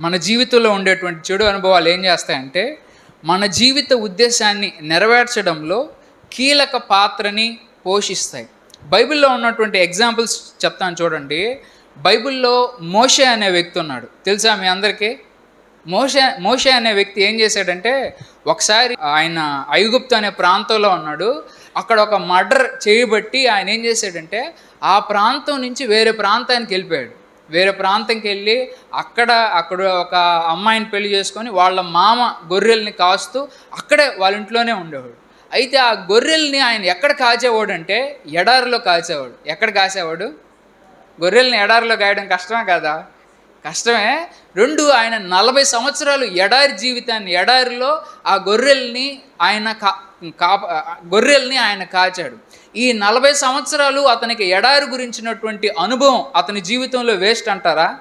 మన జీవితంలో ఉండేటువంటి చెడు అనుభవాలు ఏం చేస్తాయంటే మన జీవిత ఉద్దేశాన్ని నెరవేర్చడంలో కీలక పాత్రని పోషిస్తాయి. బైబిల్లో ఉన్నటువంటి ఎగ్జాంపుల్స్ చెప్తాను చూడండి. బైబిల్లో మోషే అనే వ్యక్తి ఉన్నాడు. తెలుసా మీ అందరికీ? మోషే మోషే అనే వ్యక్తి ఏం చేశాడంటే ఒకసారి ఆయన ఐగుప్తు అనే ప్రాంతంలో ఉన్నాడు. అక్కడ ఒక మర్డర్ చేయబట్టి ఆయన ఏం చేశాడంటే ఆ ప్రాంతం నుంచి వేరే ప్రాంతానికి వెళ్ళిపోయాడు. వేరే ప్రాంతంకి వెళ్ళి అక్కడ అక్కడ ఒక అమ్మాయిని పెళ్ళి చేసుకొని వాళ్ళ మామ గొర్రెల్ని కాస్తూ అక్కడే వాళ్ళ ఇంట్లోనే ఉండేవాడు. అయితే ఆ గొర్రెల్ని ఆయన ఎక్కడ కాచేవాడు అంటే ఎడారిలో కాచేవాడు. ఎక్కడ కాసేవాడు? గొర్రెల్ని ఎడారిలో కాయడం కష్టమే కదా? కష్టమే. రెండు ఆయన నలభై సంవత్సరాలు ఎడారి జీవితాన్ని ఎడారిలో ఆ గొర్రెల్ని ఆయన కా కాప గొర్రెల్ని ఆయన కాచాడు. ఈ నలభై సంవత్సరాలు అతనికి ఎడారి గురించినటువంటి అనుభవం అతని జీవితంలో వేస్ట్ అంటారా?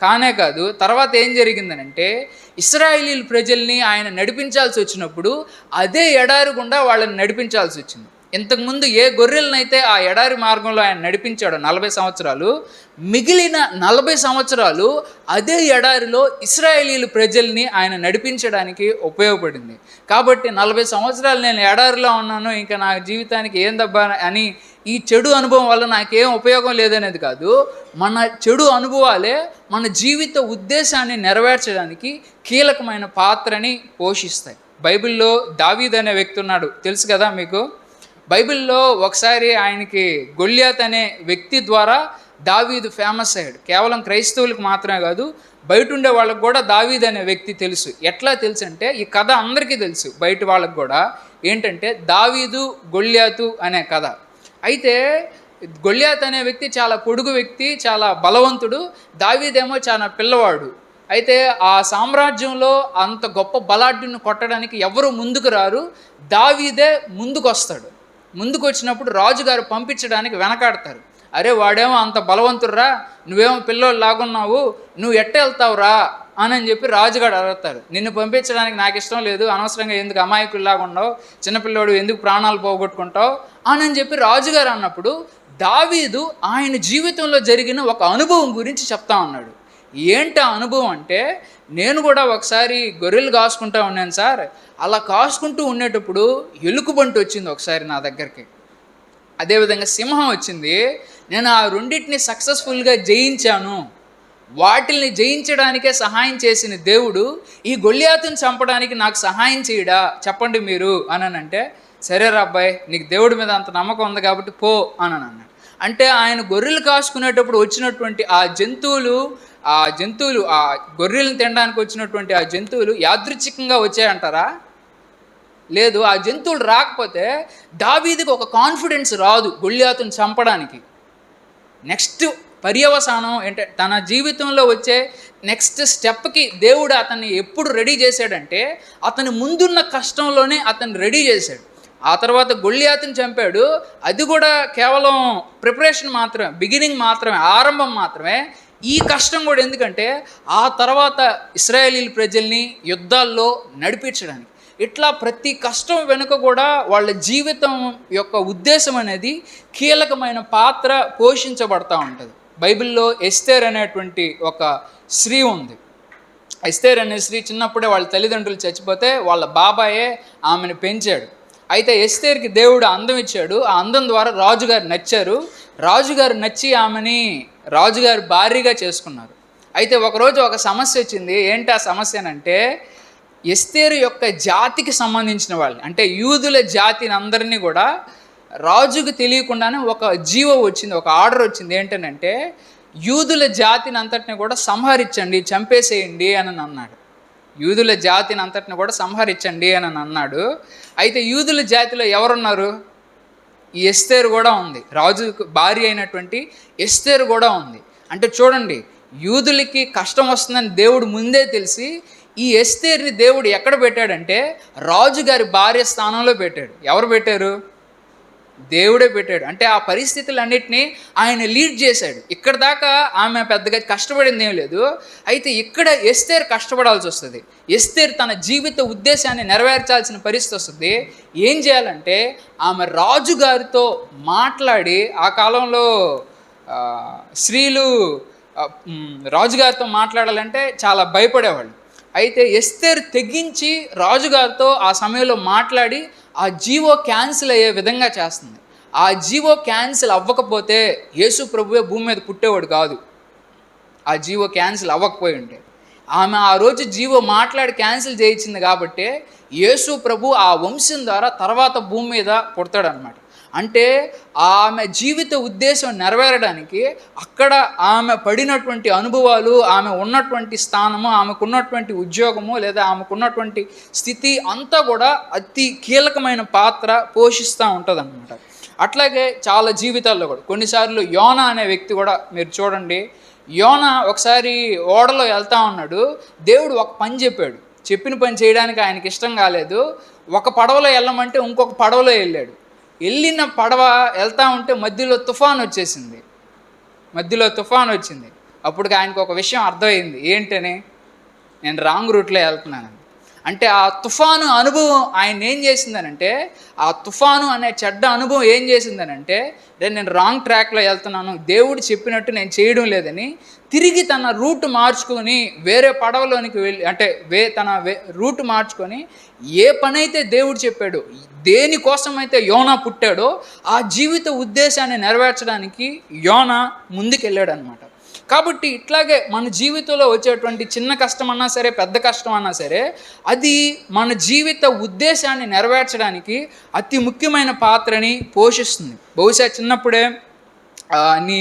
కానే కాదు. తర్వాత ఏం జరిగిందనంటే ఇస్రాయిలీ ప్రజల్ని ఆయన నడిపించాల్సి వచ్చినప్పుడు అదే ఎడారి గుండా వాళ్ళని నడిపించాల్సి వచ్చింది. ఇంతకుముందు ఏ గొర్రెలనైతే ఆ ఎడారి మార్గంలో ఆయన నడిపించాడో నలభై సంవత్సరాలు మిగిలిన నలభై సంవత్సరాలు అదే ఎడారిలో ఇస్రాయేలీలు ప్రజల్ని ఆయన నడిపించడానికి ఉపయోగపడింది. కాబట్టి నలభై సంవత్సరాలు నేను ఎడారిలో ఉన్నాను ఇంకా నా జీవితానికి ఏం దబ్బా అని ఈ చెడు అనుభవం వల్ల నాకేం ఉపయోగం లేదనేది కాదు. మన చెడు అనుభవాలే మన జీవిత ఉద్దేశాన్ని నెరవేర్చడానికి కీలకమైన పాత్రని పోషిస్తాయి. బైబిల్లో దావీద్ అనే వ్యక్తి ఉన్నాడు. తెలుసు కదా మీకు? బైబిల్లో ఒకసారి ఆయనకి గొల్యాత్ అనే వ్యక్తి ద్వారా దావీదు ఫేమస్ అయ్యాడు. కేవలం క్రైస్తవులకు మాత్రమే కాదు బయట ఉండే వాళ్ళకు కూడా దావీద్ అనే వ్యక్తి తెలుసు. ఎట్లా తెలుసు అంటే ఈ కథ అందరికీ తెలుసు బయట వాళ్ళకు కూడా. ఏంటంటే దావీదు గొల్యాతు అనే కథ. అయితే గొల్యాత్ అనే వ్యక్తి చాలా పొడుగు వ్యక్తి చాలా బలవంతుడు. దావీదేమో చాలా పిల్లవాడు. అయితే ఆ సామ్రాజ్యంలో అంత గొప్ప బలాఢ్యుని కొట్టడానికి ఎవరు ముందుకు రారు? దావీదే ముందుకు వస్తాడు ముందుకు వచ్చినప్పుడు రాజుగారు పంపించడానికి వెనకాడతారు. అరే వాడేమో అంత బలవంతుర్రా నువ్వేమో పిల్లోడు లాగున్నావు నువ్వు ఎట్ట వెళ్తావురా అని చెప్పి రాజుగారు అడుగుతారు. నిన్ను పంపించడానికి నాకు ఇష్టం లేదు అనవసరంగా ఎందుకు అమాయకుల్లాగా ఉండవు చిన్నపిల్లోడు ఎందుకు ప్రాణాలు పోగొట్టుకుంటావు అని చెప్పి రాజుగారు అన్నప్పుడు దావీదు ఆయన జీవితంలో జరిగిన ఒక అనుభవం గురించి చెప్తా ఉన్నాడు. ఏంటి ఆ అనుభవం అంటే నేను కూడా ఒకసారి గొర్రెలు కాసుకుంటా ఉన్నాను సార్. అలా కాసుకుంటూ ఉండేటప్పుడు ఎలుకబంటి వచ్చింది ఒకసారి నా దగ్గరికి. అదేవిధంగా సింహం వచ్చింది. నేను ఆ రెండింటిని సక్సెస్ఫుల్గా జయించాను. వాటిల్ని జయించడానికే సహాయం చేసిన దేవుడు ఈ గొల్లియాతుని చంపడానికి నాకు సహాయం చేయడా? చెప్పండి మీరు. అని అంటే సరే అబ్బాయి నీకు దేవుడి మీద అంత నమ్మకం ఉంది కాబట్టి పో అని అన్నాడు అంటే ఆయన గొర్రెలు కాసుకునేటప్పుడు వచ్చినటువంటి ఆ జంతువులు ఆ జంతువులు ఆ గొర్రెలను తినడానికి వచ్చినటువంటి ఆ జంతువులు యాదృచ్ఛికంగా వచ్చాయంటారా? లేదు ఆ జంతువులు రాకపోతే దావీదికి ఒక కాన్ఫిడెన్స్ రాదు గొల్లియాతుని చంపడానికి. నెక్స్ట్ పర్యవసానం అంటే తన జీవితంలో వచ్చే నెక్స్ట్ స్టెప్కి దేవుడు అతన్ని ఎప్పుడు రెడీ చేశాడంటే అతని ముందున్న కష్టంలోనే అతన్ని రెడీ చేశాడు. ఆ తర్వాత గొల్లియాతుని చంపాడు. అది కూడా కేవలం ప్రిపరేషన్ మాత్రమే బిగినింగ్ మాత్రమే ఆరంభం మాత్రమే. ఈ కష్టం కూడా ఎందుకంటే ఆ తర్వాత ఇస్రాయేలీ ప్రజల్ని యుద్ధాల్లో నడిపించడానికి. ఇట్లా ప్రతి కష్టం వెనుక కూడా వాళ్ళ జీవితం యొక్క ఉద్దేశం అనేది కీలకమైన పాత్ర పోషించబడతా ఉంటుంది. బైబిల్లో ఎస్తేర్ అనేటువంటి ఒక స్త్రీ ఉంది. ఎస్తేర్ అనే స్త్రీ చిన్నప్పుడే వాళ్ళ తల్లిదండ్రులు చచ్చిపోతే వాళ్ళ బాబాయే ఆమెను పెంచాడు. అయితే ఎస్తేర్కి దేవుడు అందం ఇచ్చాడు. ఆ అందం ద్వారా రాజుగారు నచ్చారు. రాజుగారు నచ్చి ఆమెని రాజుగారు భారీగా చేసుకున్నారు. అయితే ఒకరోజు ఒక సమస్య వచ్చింది. ఏంటి ఆ సమస్య అంటే ఎస్తేరు యొక్క జాతికి సంబంధించిన వాళ్ళు అంటే యూదుల జాతిని అందరినీ కూడా రాజుకు తెలియకుండానే ఒక జీవో వచ్చింది ఒక ఆర్డర్ వచ్చింది. ఏంటనంటే యూదుల జాతిని అంతటిని కూడా సంహరించండి చంపేసేయండి అని అన్నాడు. యూదుల జాతిని అంతటిని కూడా సంహరించండి అని అన్నాడు. అయితే యూదుల జాతిలో ఎవరున్నారు? ఈ ఎస్తేరు కూడా ఉంది. రాజు భార్య అయినటువంటి ఎస్తేరు కూడా ఉంది. అంటే చూడండి యూదులకి కష్టం వస్తుందని దేవుడు ముందే తెలిసి ఈ ఎస్తేర్ని దేవుడు ఎక్కడ పెట్టాడంటే రాజుగారి భార్య స్థానంలో పెట్టాడు. ఎవరు పెట్టారు? దేవుడే పెట్టాడు. అంటే ఆ పరిస్థితులన్నిటినీ ఆయన లీడ్ చేశాడు. ఇక్కడ దాకా ఆమె పెద్దగా కష్టపడింది ఏం లేదు. అయితే ఇక్కడ ఎస్తేర్ కష్టపడాల్సి వస్తుంది. ఎస్తేర్ తన జీవిత ఉద్దేశాన్ని నెరవేర్చాల్సిన పరిస్థితి వస్తుంది. ఏం చేయాలంటే ఆమె రాజుగారితో మాట్లాడి ఆ కాలంలో స్త్రీలు రాజుగారితో మాట్లాడాలంటే చాలా భయపడేవాళ్ళు. అయితే ఎస్తేర్ తెగించి రాజుగారితో ఆ సమయంలో మాట్లాడి ఆ జీవో క్యాన్సిల్ అయ్యే విధంగా చేస్తుంది. ఆ జీవో క్యాన్సిల్ అవ్వకపోతే యేసు ప్రభువే భూమి మీద పుట్టేవాడు కాదు. ఆ జీవో క్యాన్సిల్ అవ్వకపోయి ఉంటే. ఆమె ఆ రోజు జీవో మాట్లాడి క్యాన్సిల్ చేయించింది కాబట్టి యేసు ప్రభు ఆ వంశం ద్వారా తర్వాత భూమి మీద పుడతాడనమాట అంటే ఆమె జీవిత ఉద్దేశం నెరవేరడానికి అక్కడ ఆమె పడినటువంటి అనుభవాలు ఆమె ఉన్నటువంటి స్థానము ఆమెకున్నటువంటి ఉద్యోగము లేదా ఆమెకున్నటువంటి స్థితి అంతా కూడా అతి కీలకమైన పాత్ర పోషిస్తూ ఉంటుంది అట్లాగే చాలా జీవితాల్లో కూడా. కొన్నిసార్లు యోన అనే వ్యక్తి కూడా మీరు చూడండి యోన ఒకసారి ఓడలో వెళ్తా ఉన్నాడు దేవుడు ఒక పని చెప్పాడు. చెప్పిన పని చేయడానికి ఆయనకి ఇష్టం కాలేదు. ఒక పడవలో వెళ్ళమంటే ఇంకొక పడవలో వెళ్ళాడు. వెళ్ళిన పడవ వెళ్తా ఉంటే మధ్యలో తుఫాన్ వచ్చేసింది. మధ్యలో తుఫాన్ వచ్చింది. అప్పుడు ఆయనకు ఒక విషయం అర్థమైంది. ఏంటని? నేను రాంగ్ రూట్లో వెళ్తున్నాను. అంటే ఆ తుఫాను అనుభవం ఆయన ఏం చేసిందనంటే ఆ తుఫాను అనే చెడ్డ అనుభవం ఏం చేసిందనంటే రే నేను రాంగ్ ట్రాక్లో వెళ్తున్నాను. దేవుడు చెప్పినట్టు నేను చేయడం లేదని తిరిగి తన రూట్ మార్చుకొని వేరే పడవలోనికి వెళ్ళి అంటే వే తన వే రూట్ మార్చుకొని ఏ పనైతే దేవుడు చెప్పాడు దేనికోసం అయితే యోన పుట్టాడో ఆ జీవిత ఉద్దేశాన్ని నెరవేర్చడానికి యోన ముందుకెళ్ళాడు అనమాట కాబట్టి ఇట్లాగే మన జీవితంలో వచ్చేటువంటి చిన్న కష్టం అన్నా సరే పెద్ద కష్టం అన్నా సరే అది మన జీవిత ఉద్దేశాన్ని నెరవేర్చడానికి అతి ముఖ్యమైన పాత్రని పోషిస్తుంది. బహుశా చిన్నప్పుడే నీ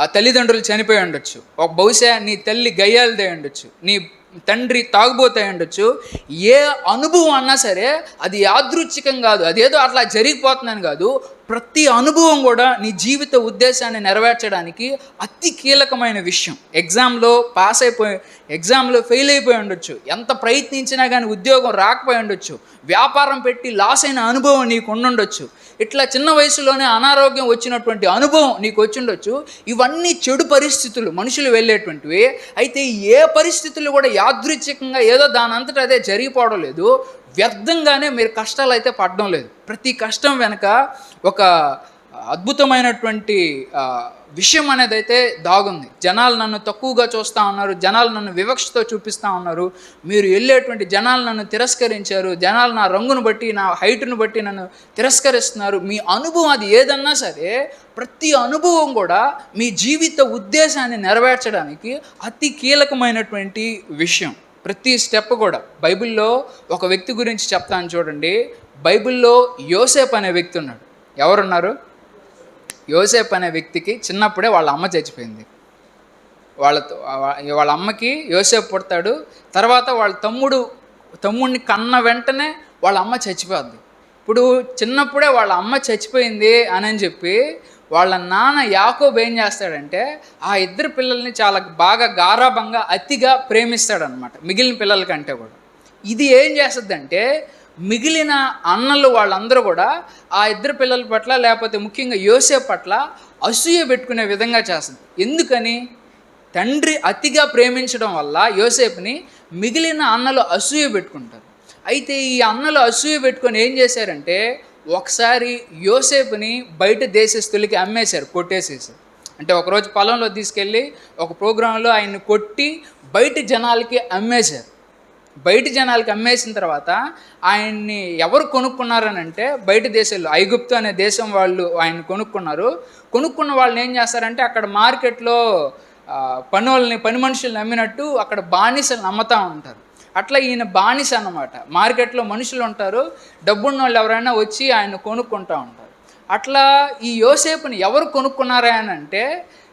ఆ, తల్లిదండ్రులు చనిపోయి ఉండొచ్చు. ఒక బహుశా నీ తల్లి గయ్యాలదే ఉండొచ్చు. నీ తండ్రి తాగుబోతే ఉండొచ్చు. ఏ అనుభవం అన్నా సరే అది యాదృచ్ఛికం కాదు. అదేదో అట్లా జరిగిపోతుందని కాదు. ప్రతి అనుభవం కూడా నీ జీవిత ఉద్దేశాన్ని నెరవేర్చడానికి అతి కీలకమైన విషయం. ఎగ్జామ్లో పాస్ అయిపోయి ఎగ్జామ్లో ఫెయిల్ అయిపోయి ఉండొచ్చు. ఎంత ప్రయత్నించినా కానీ ఉద్యోగం రాకపోయి ఉండొచ్చు. వ్యాపారం పెట్టి లాస్ అయిన అనుభవం నీకు ఉండుండొచ్చు. ఇట్లా చిన్న వయసులోనే అనారోగ్యం వచ్చినటువంటి అనుభవం నీకు వచ్చిండొచ్చు ఇవన్నీ చెడు పరిస్థితులు మనుషులు వెళ్ళేటువంటివి. అయితే ఏ పరిస్థితులు కూడా యాదృచ్ఛికంగా ఏదో దాని అంతటా అదే జరిగిపోవడం లేదు. వ్యర్థంగానే మీరు కష్టాలు అయితే పడడం లేదు. ప్రతి కష్టం వెనక ఒక అద్భుతమైనటువంటి విషయం అనేది అయితే దాగుంది. జనాలు నన్ను తక్కువగా చూస్తూ ఉన్నారు జనాలు నన్ను వివక్షతో చూపిస్తూ ఉన్నారు. మీరు వెళ్ళేటువంటి జనాలు నన్ను తిరస్కరించారు జనాలు నా రంగును బట్టి నా హైట్ను బట్టి నన్ను తిరస్కరిస్తున్నారు. మీ అనుభవం అది ఏదన్నా సరే ప్రతి అనుభవం కూడా మీ జీవిత ఉద్దేశాన్ని నెరవేర్చడానికి అతి కీలకమైనటువంటి విషయం. ప్రతి స్టెప్ కూడా. బైబిల్లో ఒక వ్యక్తి గురించి చెప్తాను చూడండి. బైబిల్లో యోసేప్ అనే వ్యక్తి ఉన్నాడు. ఎవరున్నారు? యోసేప్ అనే వ్యక్తికి చిన్నప్పుడే వాళ్ళ అమ్మ చచ్చిపోయింది. వాళ్ళతో వాళ్ళ అమ్మకి యోసేపు పుడతాడు తర్వాత వాళ్ళ తమ్ముడు తమ్ముడిని కన్న వెంటనే వాళ్ళ అమ్మ చచ్చిపోద్ది. ఇప్పుడు చిన్నప్పుడే వాళ్ళ అమ్మ చచ్చిపోయింది అని అని చెప్పి వాళ్ళ నాన్న యాకోబ్ ఏం చేస్తాడంటే ఆ ఇద్దరు పిల్లల్ని చాలా బాగా గారాభంగా అతిగా ప్రేమిస్తాడనమాట మిగిలిన పిల్లల కంటే కూడా. ఇది ఏం చేస్తుందంటే మిగిలిన అన్నలు వాళ్ళందరూ కూడా ఆ ఇద్దరు పిల్లల పట్ల లేకపోతే ముఖ్యంగా యోసే పట్ల అసూయ పెట్టుకునే విధంగా చేస్తుంది. ఎందుకని? తండ్రి అతిగా ప్రేమించడం వల్ల యోసేపుని మిగిలిన అన్నలు అసూయ పెట్టుకుంటారు. అయితే ఈ అన్నలు అసూయ పెట్టుకొని ఏం చేశారంటే ఒకసారి యోసేపుని బయట దేశస్తులకి అమ్మేశారు కొట్టేసేసారు అంటే ఒకరోజు పొలంలో తీసుకెళ్ళి ఒక ప్రోగ్రాంలో ఆయన్ని కొట్టి బయట జనాలకి అమ్మేశారు. బయట జనాలకి అమ్మేసిన తర్వాత ఆయన్ని ఎవరు కొనుక్కున్నారని అంటే బయట దేశాలు ఐగుప్తు అనే దేశం వాళ్ళు ఆయన కొనుక్కున్నారు. కొనుక్కున్న వాళ్ళని ఏం చేస్తారంటే అక్కడ మార్కెట్లో పని వాళ్ళని పని మనుషుల్ని నమ్మినట్టు అక్కడ బానిసలు నమ్ముతూ ఉంటారు. అట్లా ఈయన బానిస అన్నమాట. మార్కెట్లో మనుషులు ఉంటారు డబ్బున్న వాళ్ళు ఎవరైనా వచ్చి ఆయన కొనుక్కుంటూ ఉంటారు. అట్లా ఈ యోసేపుని ఎవరు కొనుక్కున్నారా అని అంటే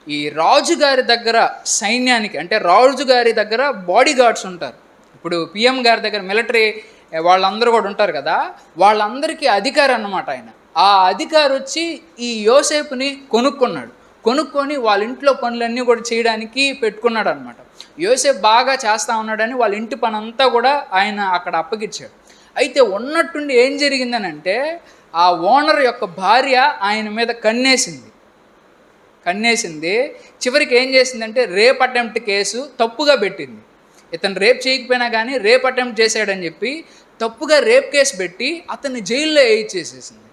ఈ రాజుగారి దగ్గర సైన్యానికి అంటే రాజుగారి దగ్గర బాడీ గార్డ్స్ ఉంటారు. ఇప్పుడు పిఎం గారి దగ్గర మిలిటరీ వాళ్ళందరూ కూడా ఉంటారు కదా వాళ్ళందరికీ అధికారి అన్నమాట ఆయన. ఆ అధికారి వచ్చి ఈ యోసేపుని కొనుక్కున్నాడు. కొనుక్కొని వాళ్ళ ఇంట్లో పనులన్నీ కూడా చేయడానికి పెట్టుకున్నాడు అనమాట యోసేపు బాగా చేస్తా ఉన్నాడని వాళ్ళ ఇంటి పని అంతా కూడా ఆయన అక్కడ అప్పగించాడు. అయితే ఉన్నట్టుండి ఏం జరిగిందనంటే ఆ ఓనర్ యొక్క భార్య ఆయన మీద కన్నేసింది. కన్నేసింది. చివరికి ఏం చేసిందంటే రేప్ అటెంప్ట్ కేసు తప్పుగా పెట్టింది. ఇతను రేప్ చేయకపోయినా కానీ రేప్ అటెంప్ట్ చేశాడని చెప్పి తప్పుగా రేప్ కేసు పెట్టి అతన్ని జైల్లో వేయించేసేసింది.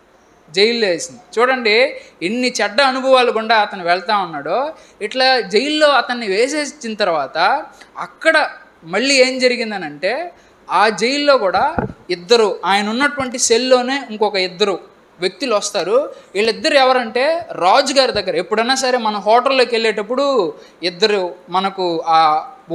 జైల్లో వేసింది. చూడండి ఎన్ని చెడ్డ అనుభవాలు గుండా అతను వెళ్తా ఉన్నాడో ఇట్లా జైల్లో అతన్ని వేసేసిన తర్వాత అక్కడ మళ్ళీ ఏం జరిగిందనంటే ఆ జైల్లో కూడా ఇద్దరు ఆయన ఉన్నటువంటి సెల్లోనే ఇంకొక ఇద్దరు వ్యక్తులు వస్తారు. వీళ్ళిద్దరు ఎవరంటే రాజుగారి దగ్గర ఎప్పుడైనా సరే మన హోటల్లోకి వెళ్ళేటప్పుడు ఇద్దరు మనకు ఆ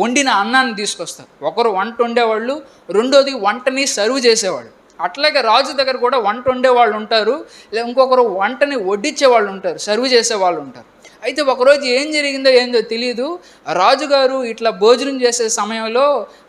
వండిన అన్నాన్ని తీసుకొస్తారు. ఒకరు వంట వండేవాళ్ళు రెండోది వంటని సర్వ్ చేసేవాళ్ళు అట్లాగే రాజు దగ్గర కూడా వంట వండే వాళ్ళు ఉంటారు లేదా ఇంకొకరు వంటని వడ్డించే వాళ్ళు ఉంటారు సర్వ్ చేసే వాళ్ళు ఉంటారు. అయితే ఒకరోజు ఏం జరిగిందో ఏందో తెలియదు రాజుగారు ఇట్లా భోజనం చేసే సమయంలో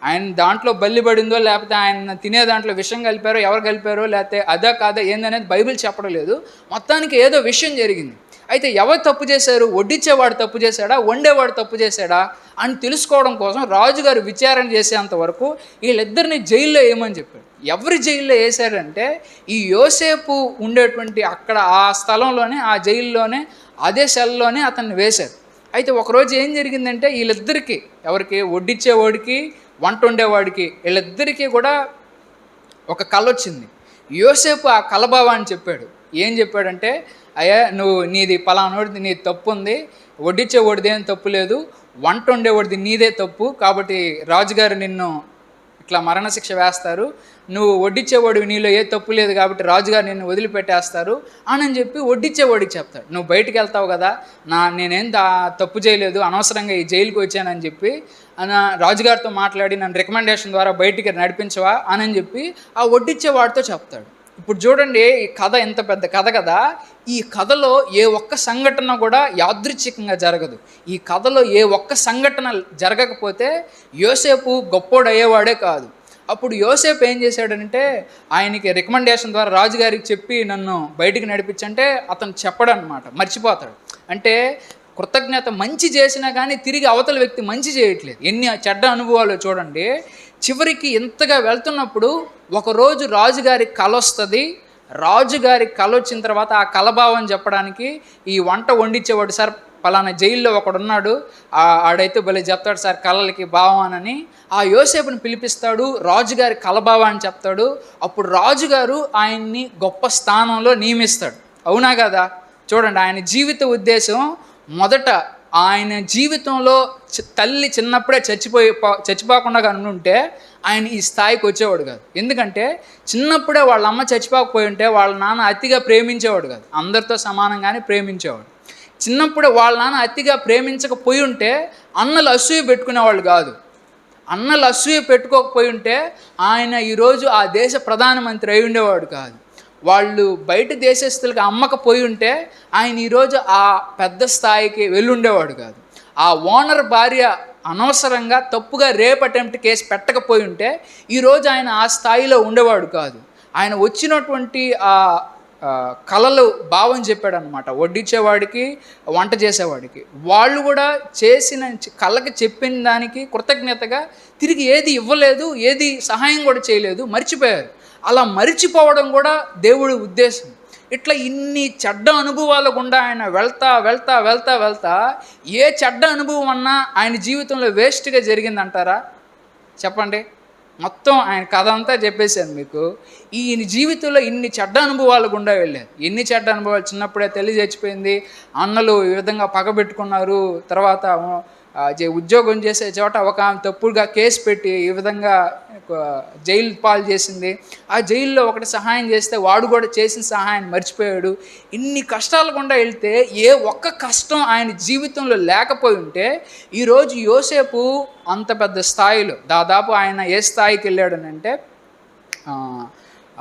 ఆయన దాంట్లో బల్లి పడిందో లేకపోతే ఆయన తినే దాంట్లో విషం కలిపారో ఎవరు కలిపారో లేకపోతే అదా కాదా ఏందనేది బైబిల్ చెప్పడం లేదు. మొత్తానికి ఏదో విషయం జరిగింది. అయితే ఎవరు తప్పు చేశారు? వడ్డించేవాడు తప్పు చేశాడా? వండేవాడు తప్పు చేశాడా? అని తెలుసుకోవడం కోసం రాజుగారు విచారణ చేసేంత వరకు వీళ్ళిద్దరిని జైల్లో వేయమని చెప్పాడు. ఎవరి జైల్లో వేశారంటే ఈ యోసేపు ఉండేటువంటి అక్కడ ఆ స్థలంలోనే ఆ జైల్లోనే అదే సెల్లోనే అతన్ని వేశారు. అయితే ఒకరోజు ఏం జరిగిందంటే వీళ్ళిద్దరికీ ఎవరికి? వడ్డించేవాడికి వంట వండేవాడికి వీళ్ళిద్దరికీ కూడా ఒక కళ వచ్చింది యోసేపు ఆ కలభావాన్ని చెప్పాడు. ఏం చెప్పాడంటే అయ్యా నువ్వు నీది పలానోడిది నీది తప్పు ఉంది వడ్డించే ఏం తప్పు లేదు. వంట వండేవాడిది నీదే తప్పు. కాబట్టి రాజుగారు నిన్ను ఇట్లా మరణశిక్ష వేస్తారు. నువ్వు వడ్డించేవాడు నీలో ఏ తప్పు లేదు కాబట్టి రాజుగారు నిన్ను వదిలిపెట్టేస్తారు అని చెప్పి వడ్డించేవాడికి చెప్తాడు. నువ్వు బయటికి వెళ్తావు కదా నా నేనేం తప్పు చేయలేదు అనవసరంగా ఈ జైలుకి వచ్చానని చెప్పి రాజుగారితో మాట్లాడి నన్ను రికమెండేషన్ ద్వారా బయటికి నడిపించవా అని చెప్పి ఆ వడ్డించేవాడితో చెప్తాడు. ఇప్పుడు చూడండి ఈ కథ ఎంత పెద్ద కథ కదా? ఈ కథలో ఏ ఒక్క సంఘటన కూడా యాదృచ్ఛికంగా జరగదు. ఈ కథలో ఏ ఒక్క సంఘటన జరగకపోతే యోసేపు గొప్పోడు అయ్యేవాడే కాదు. అప్పుడు యోసేపు ఏం చేశాడంటే ఆయనకి రికమెండేషన్ ద్వారా రాజుగారికి చెప్పి నన్ను బయటికి నడిపించంటే అతను చెప్పడనమాట మర్చిపోతాడు. అంటే కృతజ్ఞత మంచి చేసినా కానీ తిరిగి అవతల వ్యక్తి మంచి చేయట్లేదు. ఎన్ని చెడ్డ అనుభవాలు చూడండి. చివరికి ఇంతగా వెళ్తున్నప్పుడు ఒకరోజు రాజుగారి కళ వస్తుంది. రాజుగారి కళ వచ్చిన తర్వాత ఆ కలభావం చెప్పడానికి ఈ వంట వండించేవాడు సార్ పలానా జైల్లో ఒకడు ఉన్నాడు. ఆడైతే భలే చెప్తాడు సార్ కళలకి భావానని ఆ యోసేపుని పిలిపిస్తాడు రాజుగారి కలభావాన్ని చెప్తాడు. అప్పుడు రాజుగారు ఆయన్ని గొప్ప స్థానంలో నియమిస్తాడు. అవునా కదా? చూడండి ఆయన జీవిత ఉద్దేశం మొదట ఆయన జీవితంలో తల్లి చిన్నప్పుడే చచ్చిపోయి చచ్చిపోకుండా ఉంటే ఆయన ఈ స్థాయికి వచ్చేవాడు కాదు. ఎందుకంటే చిన్నప్పుడే వాళ్ళ అమ్మ చచ్చిపోకపోయి ఉంటే వాళ్ళ నాన్న అతిగా ప్రేమించేవాడు కాదు. అందరితో సమానంగానే ప్రేమించేవాడు. చిన్నప్పుడే వాళ్ళ నాన్న అతిగా ప్రేమించకపోయి ఉంటే అన్నలు అసూయ పెట్టుకునేవాళ్ళు కాదు. అన్నలు అసూయ పెట్టుకోకపోయి ఉంటే ఆయన ఈరోజు ఆ దేశ ప్రధానమంత్రి అయి ఉండేవాడు కాదు. వాళ్ళు బయట దేశస్తులకు అమ్మకపోయి ఉంటే ఆయన ఈరోజు ఆ పెద్ద స్థాయికి వెళ్ళుండేవాడు కాదు. ఆ ఓనర్ భార్య అనవసరంగా తప్పుగా రేప్ అటెంప్ట్ కేసు పెట్టకపోయి ఉంటే ఈరోజు ఆయన ఆ స్థాయిలో ఉండేవాడు కాదు. ఆయన వచ్చినటువంటి ఆ కళలు భావం చెప్పాడు అనమాట వడ్డించేవాడికి వంట చేసేవాడికి. వాళ్ళు కూడా చేసిన కళ్ళకి చెప్పిన దానికి కృతజ్ఞతగా తిరిగి ఏది ఇవ్వలేదు ఏది సహాయం కూడా చేయలేదు మర్చిపోయారు. అలా మరిచిపోవడం కూడా దేవుడి ఉద్దేశం. ఇట్లా ఇన్ని చెడ్డ అనుభవాల గుండా ఆయన వెళ్తా వెళ్తా వెళ్తా వెళ్తా ఏ చెడ్డ అనుభవం అన్నా ఆయన జీవితంలో వేస్ట్గా జరిగిందంటారా? చెప్పండి. మొత్తం ఆయన కథ అంతా చెప్పేశాను మీకు. ఈయన జీవితంలో ఇన్ని చెడ్డ అనుభవాలు గుండా వెళ్ళారు. ఎన్ని చెడ్డ అనుభవాలు చిన్నప్పుడే తల్లి చచ్చిపోయింది అన్నలు ఈ విధంగా పగబెట్టుకున్నారు. తర్వాత ఉద్యోగం చేసే చోట ఒక ఆమె తప్పుడుగా కేసు పెట్టి ఈ విధంగా జైలు పాలు చేసింది. ఆ జైల్లో ఒకటి సహాయం చేస్తే వాడు కూడా చేసిన సహాయాన్ని మర్చిపోయాడు. ఇన్ని కష్టాలు గుండా వెళ్తే ఏ ఒక్క కష్టం ఆయన జీవితంలో లేకపోయి ఉంటే ఈరోజు యోసేపు అంత పెద్ద స్థాయిలో దాదాపు ఆయన ఏ స్థాయికి వెళ్ళాడనంటే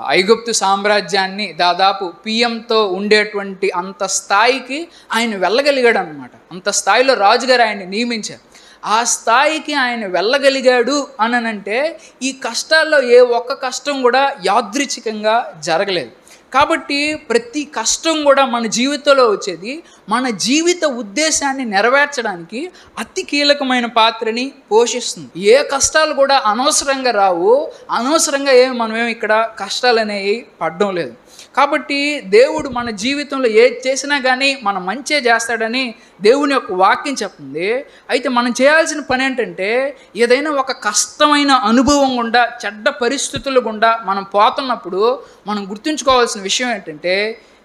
ఐగుప్తు సామ్రాజ్యాన్ని దాదాపు పిఎంతో ఉండేటువంటి అంత స్థాయికి ఆయన వెళ్ళగలిగాడు అనమాట అంత స్థాయిలో రాజుగారు ఆయన్ని నియమించారు. ఆ స్థాయికి ఆయన వెళ్ళగలిగాడు అనంటే ఈ కష్టాల్లో ఏ ఒక్క కష్టం కూడా యాదృచ్ఛికంగా జరగలేదు. కాబట్టి ప్రతి కష్టం కూడా మన జీవితంలో వచ్చేది. మన జీవిత ఉద్దేశాన్ని నెరవేర్చడానికి అతి కీలకమైన పాత్రని పోషిస్తుంది. ఏ కష్టాలు కూడా అనవసరంగా రావు. అనవసరంగా ఏమి మనమేమి ఇక్కడ కష్టాలు అనేవి పడడం లేదు. కాబట్టి దేవుడు మన జీవితంలో ఏది చేసినా కానీ మనం మంచే చేస్తాడని దేవుని యొక్క వాక్యం చెప్తుంది. అయితే మనం చేయాల్సిన పని ఏంటంటే ఏదైనా ఒక కష్టమైన అనుభవం గుండా చెడ్డ పరిస్థితుల గుండా మనం పోతున్నప్పుడు మనం గుర్తుంచుకోవాల్సిన విషయం ఏంటంటే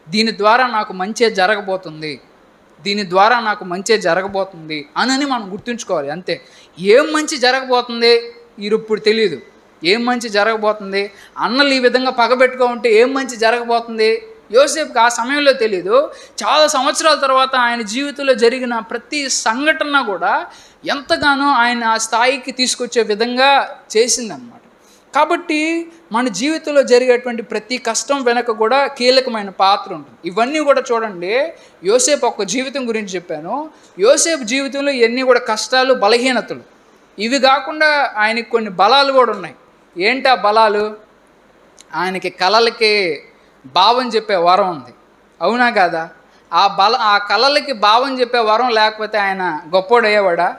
దీని ద్వారా నాకు మంచే జరగబోతుంది. దీని ద్వారా నాకు మంచే జరగబోతుంది అనని మనం గుర్తుంచుకోవాలి అంతే. ఏం మంచి జరగబోతుంది? ఇప్పుడు తెలియదు ఏం మంచి జరగబోతుంది? అన్నలు ఈ విధంగా పగబెట్టుకో ఉంటే ఏం మంచి జరగబోతుంది? యోసేపుకి ఆ సమయంలో తెలియదు చాలా సంవత్సరాల తర్వాత ఆయన జీవితంలో జరిగిన ప్రతి సంఘటన కూడా ఎంతగానో ఆయన ఆ స్థాయికి తీసుకొచ్చే విధంగా చేసిందనమాట కాబట్టి మన జీవితంలో జరిగేటువంటి ప్రతి కష్టం వెనక కూడా కీలకమైన పాత్ర ఉంటుంది. ఇవన్నీ కూడా చూడండి. యోసేపు ఒక్క జీవితం గురించి చెప్పాను. యోసేపు జీవితంలో ఇవన్నీ కూడా కష్టాలు బలహీనతలు. ఇవి కాకుండా ఆయనకి కొన్ని బలాలు కూడా ఉన్నాయి. ఏంటి ఆ బలాలు? ఆయనకి కళలకి భావం చెప్పే వరం ఉంది. అవునా కాదా? ఆ బల ఆ కళలకి భావం చెప్పే వరం లేకపోతే ఆయన గొప్పోడయ్యేవాడా?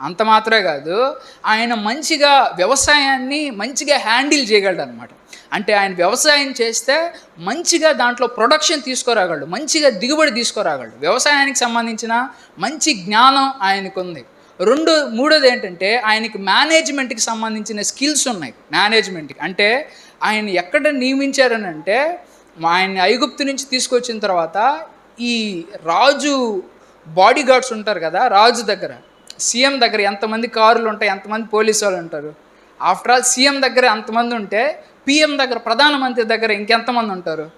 అంత మాత్రమే కాదు ఆయన మంచిగా వ్యవసాయాన్ని మంచిగా హ్యాండిల్ చేయగలడు అనమాట అంటే ఆయన వ్యవసాయం చేస్తే మంచిగా దాంట్లో ప్రొడక్షన్ తీసుకురాగలడు మంచిగా దిగుబడి తీసుకురాగలడు. వ్యవసాయానికి సంబంధించిన మంచి జ్ఞానం ఆయనకుంది. రెండు మూడోది ఏంటంటే ఆయనకి మేనేజ్మెంట్కి సంబంధించిన స్కిల్స్ ఉన్నాయి. మేనేజ్మెంట్కి అంటే ఆయన ఎక్కడ నియమించారని అంటే ఆయన ఐగుప్తు నుంచి తీసుకొచ్చిన తర్వాత ఈ రాజు బాడీ గార్డ్స్ ఉంటారు కదా రాజు దగ్గర. సీఎం దగ్గర ఎంతమంది కారులు ఉంటాయి ఎంతమంది పోలీసు వాళ్ళు ఉంటారు. ఆఫ్టర్ ఆల్ సీఎం దగ్గర అంతమంది ఉంటే పిఎం దగ్గర ప్రధానమంత్రి దగ్గర ఇంకెంతమంది ఉంటారు?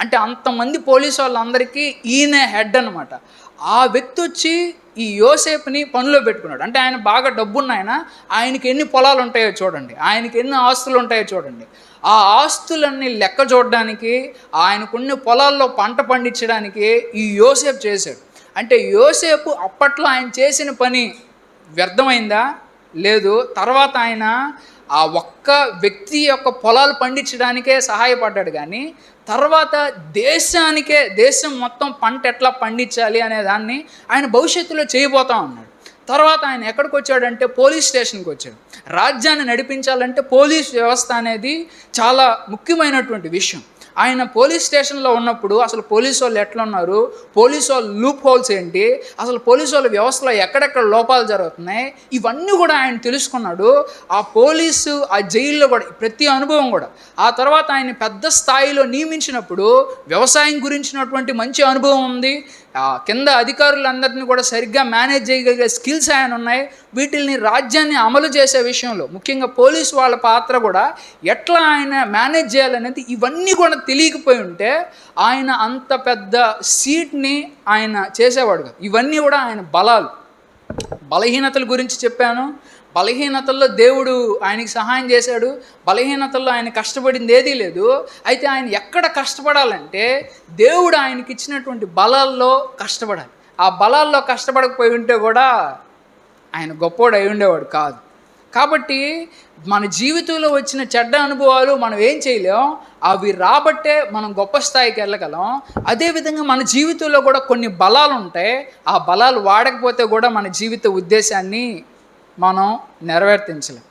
అంటే అంతమంది పోలీసు వాళ్ళందరికీ ఈయన హెడ్ అనమాట ఆ వ్యక్తి వచ్చి ఈ యోసేపుని పనిలో పెట్టుకున్నాడు. అంటే ఆయన బాగా డబ్బున్న ఆయన ఆయనకి ఎన్ని పొలాలు ఉంటాయో చూడండి. ఆయనకి ఎన్ని ఆస్తులు ఉంటాయో చూడండి. ఆ ఆస్తులన్నీ లెక్క చూడడానికి ఆయనకున్న పొలాల్లో పంట పండించడానికి ఈ యోసేపు చేశాడు. అంటే యోసేపు అప్పట్లో ఆయన చేసిన పని వ్యర్థమైందా? లేదు. తర్వాత ఆయన ఆ ఒక్క వ్యక్తి యొక్క పొలాలు పండించడానికే సహాయపడ్డాడు కానీ తర్వాత దేశానికే దేశం మొత్తం పంట ఎట్లా పండించాలి అనే దాన్ని ఆయన భవిష్యత్తులో చేయబోతా ఉన్నాడు. తర్వాత ఆయన ఎక్కడికి వచ్చాడంటే పోలీస్ స్టేషన్కి వచ్చాడు. రాజ్యాన్ని నడిపించాలంటే పోలీస్ వ్యవస్థ అనేది చాలా ముఖ్యమైనటువంటి విషయం. ఆయన పోలీస్ స్టేషన్లో ఉన్నప్పుడు అసలు పోలీసు వాళ్ళు ఎట్లా ఉన్నారు పోలీసు వాళ్ళు లూప్ హోల్స్ ఏంటి? అసలు పోలీసు వాళ్ళ వ్యవస్థలో ఎక్కడెక్కడ లోపాలు జరుగుతున్నాయి? ఇవన్నీ కూడా ఆయన తెలుసుకున్నాడు. ఆ పోలీసు ఆ జైల్లో కూడా ప్రతి అనుభవం కూడా. ఆ తర్వాత ఆయన పెద్ద స్థాయిలో నియమించినప్పుడు వ్యవసాయం గురించినటువంటి మంచి అనుభవం ఉంది. కింద అధికారులందరినీ కూడా సరిగ్గా మేనేజ్ చేయగలిగే స్కిల్స్ ఆయన ఉన్నాయి వీటిల్ని రాజ్యాన్ని అమలు చేసే విషయంలో ముఖ్యంగా పోలీసు వాళ్ళ పాత్ర కూడా ఎట్లా ఆయన మేనేజ్ చేయాలనేది ఇవన్నీ కూడా తెలియకపోయి ఉంటే ఆయన అంత పెద్ద సీట్ని ఆయన చేసేవాడు కాదు. ఇవన్నీ కూడా ఆయన బలాలు బలహీనతల గురించి చెప్పాను. బలహీనతల్లో దేవుడు ఆయనకి సహాయం చేశాడు. బలహీనతల్లో ఆయన కష్టపడింది ఏదీ లేదు. అయితే ఆయన ఎక్కడ కష్టపడాలంటే దేవుడు ఆయనకి ఇచ్చినటువంటి బలాల్లో కష్టపడాలి. ఆ బలాల్లో కష్టపడకపోయి ఉంటే కూడా ఆయన గొప్పోడు అయి ఉండేవాడు కాదు. కాబట్టి మన జీవితంలో వచ్చిన చెడ్డ అనుభవాలు మనం ఏం చేయలేం? అవి రాబట్టే మనం గొప్ప స్థాయికి వెళ్ళగలం. అదేవిధంగా మన జీవితంలో కూడా కొన్ని బలాలు ఉంటాయి. ఆ బలాలు వాడకపోతే కూడా మన జీవిత ఉద్దేశాన్ని మనం నెరవేర్తించలేం.